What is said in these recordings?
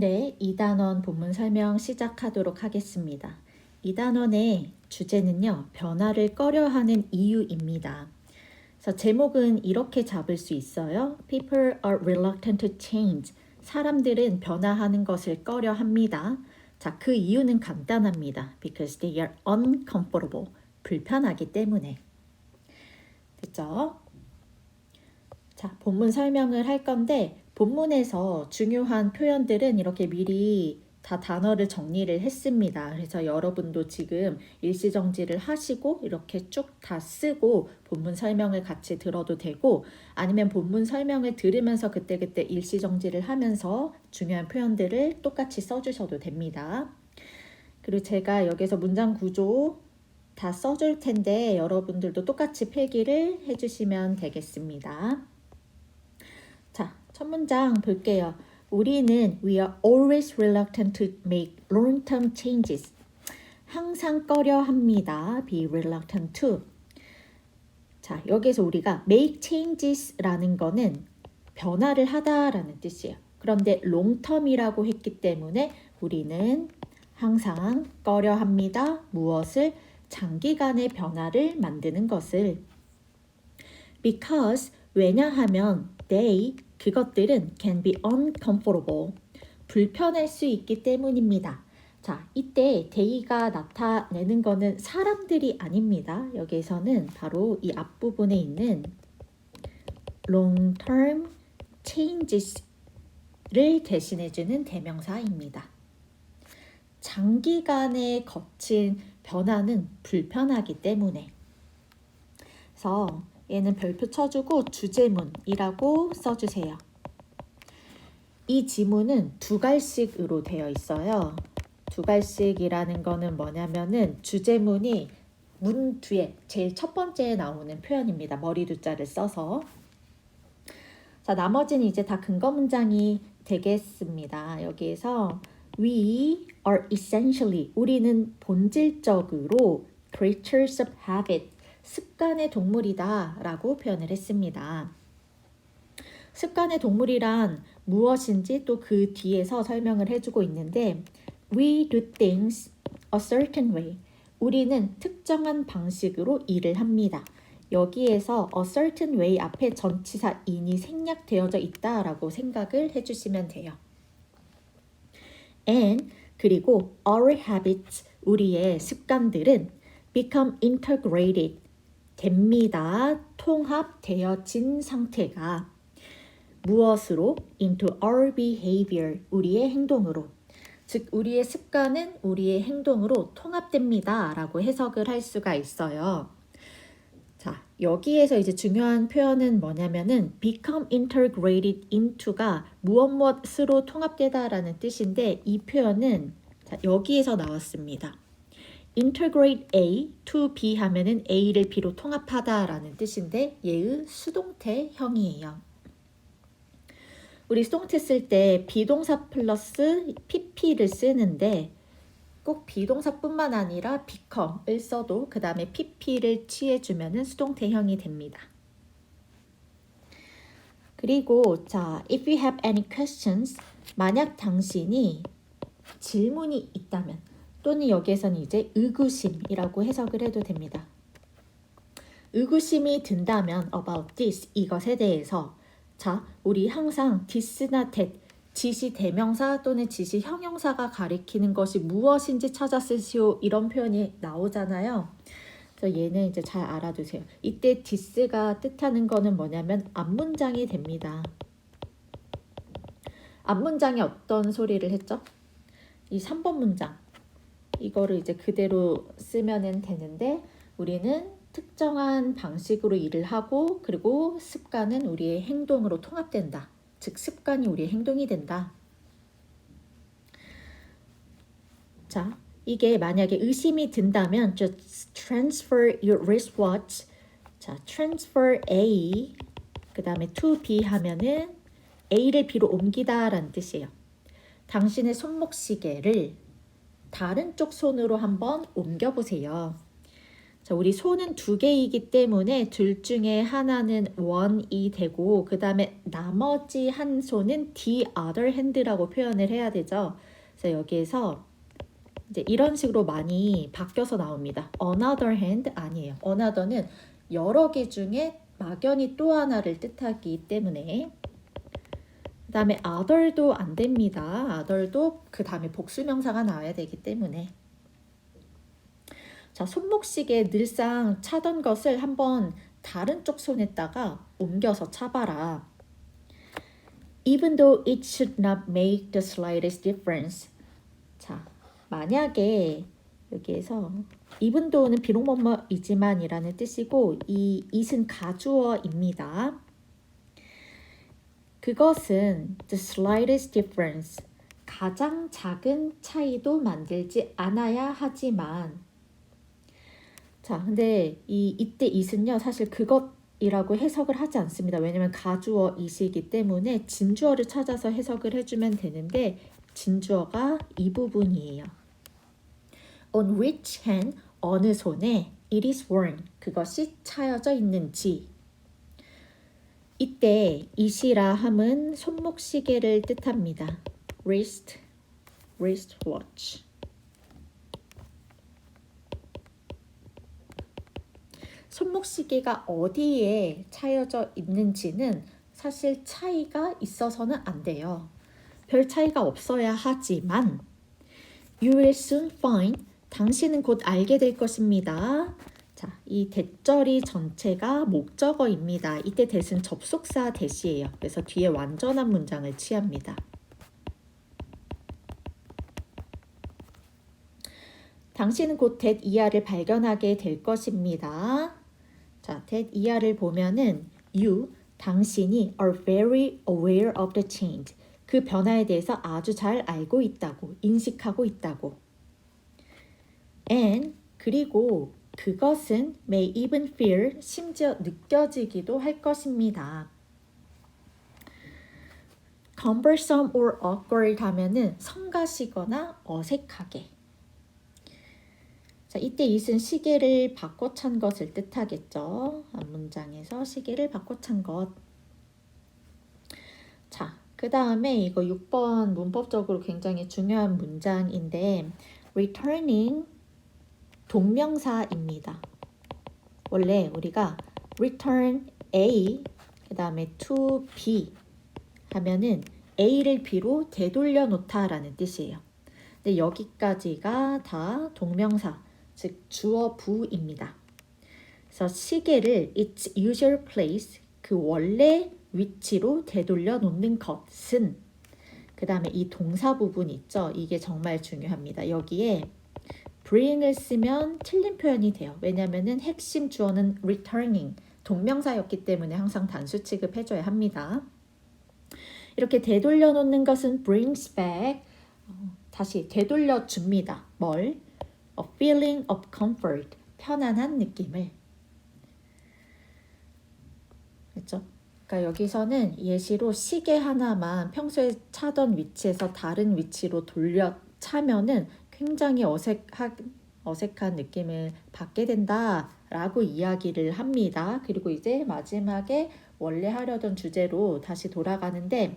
네, 2단원 본문 설명 시작하도록 하겠습니다. 2단원의 주제는요, 변화를 꺼려하는 이유입니다. 그래서 제목은 이렇게 잡을 수 있어요. People are reluctant to change. 사람들은 변화하는 것을 꺼려 합니다. 자, 그 이유는 간단합니다. Because they are uncomfortable. 불편하기 때문에. 됐죠? 자, 본문 설명을 할 건데 본문에서 중요한 표현들은 이렇게 미리 다 단어를 정리를 했습니다. 그래서 여러분도 지금 일시정지를 하시고 이렇게 쭉 다 쓰고 본문 설명을 같이 들어도 되고 아니면 본문 설명을 들으면서 그때그때 일시정지를 하면서 중요한 표현들을 똑같이 써주셔도 됩니다. 그리고 제가 여기서 문장 구조 다 써줄 텐데 여러분들도 똑같이 필기를 해주시면 되겠습니다. 자, 첫 문장 볼게요. 우리는 we are always reluctant to make long-term changes. 항상 꺼려 합니다. be reluctant to. 자, 여기서 우리가 make changes라는 거는 변화를 하다라는 뜻이에요. 그런데 long-term이라고 했기 때문에 우리는 항상 꺼려 합니다. 무엇을? 장기간의 변화를 만드는 것을. because 왜냐하면 they 그것들은 can be uncomfortable 불편할 수 있기 때문입니다. 자, 이때 day가 나타내는 거는 사람들이 아닙니다. 여기에서는 바로 이 앞부분에 있는 long term changes를 대신해주는 대명사입니다. 장기간에 거친 변화는 불편하기 때문에 그래서 얘는 별표 쳐주고 주제문이라고 써주세요. 이 지문은 두 갈씩으로 되어 있어요. 두 갈씩이라는 거는 뭐냐면은 주제문이 문 뒤에 제일 첫 번째에 나오는 표현입니다. 머리 두자를 써서. 자, 나머지는 이제 다 근거 문장이 되겠습니다. 여기에서 we are essentially 우리는 본질적으로 creatures of habit 습관의 동물이다 라고 표현을 했습니다. 습관의 동물이란 무엇인지 또 그 뒤에서 설명을 해주고 있는데 We do things a certain way. 우리는 특정한 방식으로 일을 합니다. 여기에서 a certain way 앞에 전치사 in이 생략되어져 있다라고 생각을 해주시면 돼요. and 그리고 our habits 우리의 습관들은 become integrated 됩니다. 통합되어진 상태가 무엇으로 into our behavior 우리의 행동으로 즉 우리의 습관은 우리의 행동으로 통합됩니다. 라고 해석을 할 수가 있어요. 자, 여기에서 이제 중요한 표현은 뭐냐면은 become integrated into가 무엇 무엇으로 통합되다 라는 뜻인데 이 표현은 자, 여기에서 나왔습니다. Integrate A to B 하면은 A를 B로 통합하다라는 뜻인데 얘의 수동태형이에요. 우리 수동태 쓸 때 비동사 플러스 pp를 쓰는데 꼭 비동사뿐만 아니라 become을 써도 그 다음에 pp를 취해주면 수동태형이 됩니다. 그리고 자, if you have any questions, 만약 당신이 질문이 있다면 또는 여기에서는 이제 의구심이라고 해석을 해도 됩니다. 의구심이 든다면 about this 이것에 대해서 자, 우리 항상 this나 that 지시 대명사 또는 지시 형용사가 가리키는 것이 무엇인지 찾아 쓰시오 이런 표현이 나오잖아요. 그래서 얘는 이제 잘 알아두세요. 이때 this가 뜻하는 거는 뭐냐면 앞문장이 됩니다. 앞문장이 어떤 소리를 했죠? 이 3번 문장. 이거를 이제 그대로 쓰면 되는데 우리는 특정한 방식으로 일을 하고 그리고 습관은 우리의 행동으로 통합된다. 즉 습관이 우리의 행동이 된다. 자, 이게 만약에 의심이 든다면 just transfer your wristwatch. 자, transfer A 그다음에 to B 하면은 A를 B로 옮기다라는 뜻이에요. 당신의 손목 시계를 다른 쪽 손으로 한번 옮겨 보세요. 자, 우리 손은 두 개이기 때문에 둘 중에 하나는 one이 되고 그 다음에 나머지 한 손은 the other hand라고 표현을 해야 되죠. 그래서 여기에서 이제 이런 식으로 많이 바뀌어서 나옵니다. another hand 아니에요. another는 여러 개 중에 막연히 또 하나를 뜻하기 때문에 그 다음에 other도 안 됩니다. other도 그 다음에 복수명사가 나와야 되기 때문에 자 손목시계 늘상 차던 것을 한번 다른 쪽 손에다가 옮겨서 차봐라. Even though it should not make the slightest difference. 자 만약에 여기에서 even though는 비록 뭐뭐이지만이라는 뜻이고 이 it은 가주어입니다. 그것은 the slightest difference 가장 작은 차이도 만들지 않아야 하지만 자 근데 이 이때 it은요 사실 그것이라고 해석을 하지 않습니다. 왜냐면 가주어 it이기 때문에 진주어를 찾아서 해석을 해주면 되는데 진주어가 이 부분이에요. On which hand 어느 손에 it is worn 그것이 차여져 있는지 이때 이시라 함은 손목 시계를 뜻합니다. wrist wrist watch 손목 시계가 어디에 차여져 있는지는 사실 차이가 있어서는 안 돼요. 별 차이가 없어야 하지만 You will soon find 당신은 곧 알게 될 것입니다. 자, 이 대절이 전체가 목적어입니다. 이때 대신 접속사 대시예요. 그래서 뒤에 완전한 문장을 취합니다. 당신은 곧 that 이하를 발견하게 될 것입니다. 자, that 이하를 보면은 you 당신이 are very aware of the change. 그 변화에 대해서 아주 잘 알고 있다고 인식하고 있다고. and 그리고 그것은 may even feel 심지어 느껴지기도 할 것입니다. cumbersome or awkward 하면은 성가시거나 어색하게. 자, 이때 it은 시계를 바꿔 찬 것을 뜻하겠죠. 앞 문장에서 시계를 바꿔 찬 것. 자, 그 다음에 이거 6번 문법적으로 굉장히 중요한 문장인데 returning 동명사입니다. 원래 우리가 return A 그 다음에 to B 하면은 A를 B로 되돌려 놓다라는 뜻이에요. 근데 여기까지가 다 동명사, 즉 주어 부입니다. 그래서 시계를 its usual place 그 원래 위치로 되돌려 놓는 것은 그 다음에 이 동사 부분 있죠. 이게 정말 중요합니다. 여기에 bring을 쓰면 틀린 표현이 돼요. 왜냐하면 핵심 주어는 returning 동명사였기 때문에 항상 단수 취급해줘야 합니다. 이렇게 되돌려 놓는 것은 brings back 어, 다시 되돌려 줍니다. 뭘? A feeling of comfort 편안한 느낌을 그렇죠? 그러니까 여기서는 예시로 시계 하나만 평소에 차던 위치에서 다른 위치로 돌려 차면은 굉장히 어색한 어색한 느낌을 받게 된다라고 이야기를 합니다. 그리고 이제 마지막에 원래 하려던 주제로 다시 돌아가는데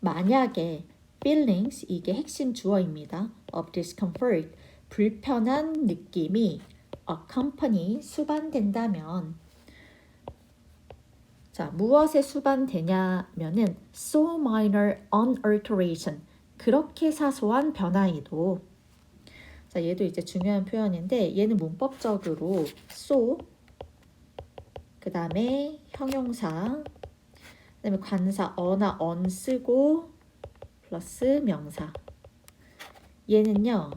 만약에 feelings 이게 핵심 주어입니다. of discomfort 불편한 느낌이 accompany 수반된다면 자 무엇에 수반되냐면은 so minor unalteration 그렇게 사소한 변화에도. 자 얘도 이제 중요한 표현인데 얘는 문법적으로 so 그 다음에 형용사 그 다음에 관사 어나 언 쓰고 플러스 명사. 얘는요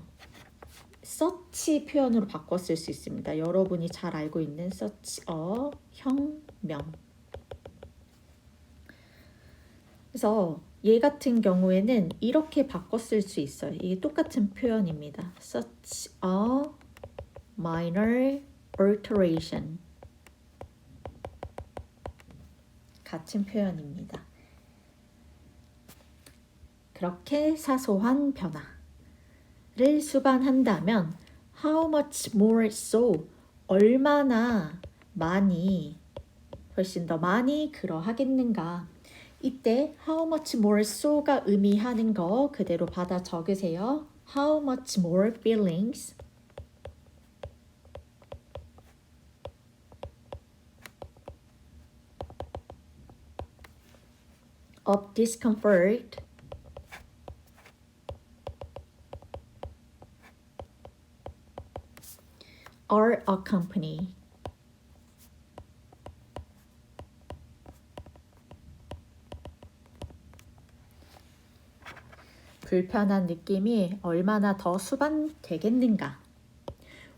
서치 표현으로 바꿔 쓸 수 있습니다. 여러분이 잘 알고 있는 서치 어 형명. 그래서 얘 같은 경우에는 이렇게 쓸수 있어요. 이게 똑같은 표현입니다. Such a minor alteration. 같은 표현입니다. 그렇게 사소한 변화를 수반한다면 How much more so? 얼마나 많이 훨씬 더 많이 그러하겠는가? 이때 how much more so가 의미하는 거 그대로 받아 적으세요. How much more feelings of discomfort are accompanied 불편한 느낌이 얼마나 더 수반되겠는가?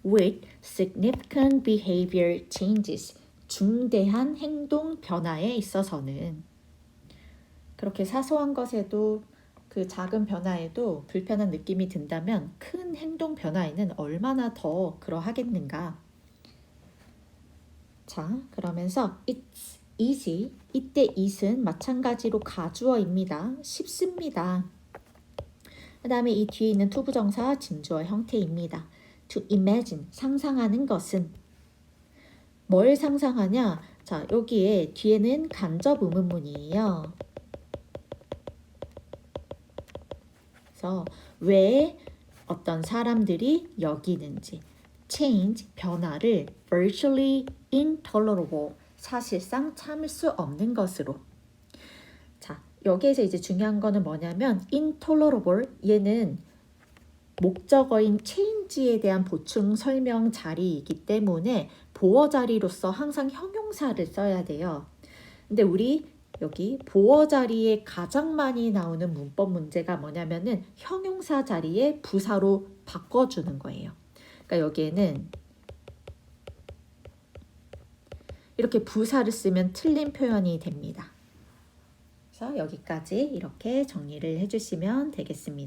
With significant behavior changes, 중대한 행동 변화에 있어서는 그렇게 사소한 것에도 그 작은 변화에도 불편한 느낌이 든다면 큰 행동 변화에는 얼마나 더 그러하겠는가? 자, 그러면서 it's easy 이때 it은 마찬가지로 가주어입니다. 쉽습니다. 그 다음에 이 뒤에 있는 투부정사 진주어 형태입니다. To imagine 상상하는 것은 뭘 상상하냐? 자 여기에 뒤에는 간접 의문문이에요. 그래서 왜 어떤 사람들이 여기는지 change 변화를 virtually intolerable 사실상 참을 수 없는 것으로 자 여기에서 이제 중요한 거는 뭐냐면 intolerable 얘는 목적어인 change에 대한 보충 설명 자리이기 때문에 보어 자리로서 항상 형용사를 써야 돼요. 근데 우리 여기 보어 자리에 가장 많이 나오는 문법 문제가 뭐냐면은 형용사 자리에 부사로 바꿔주는 거예요. 그러니까 여기에는 이렇게 부사를 쓰면 틀린 표현이 됩니다. 그래서 여기까지 이렇게 정리를 해주시면 되겠습니다.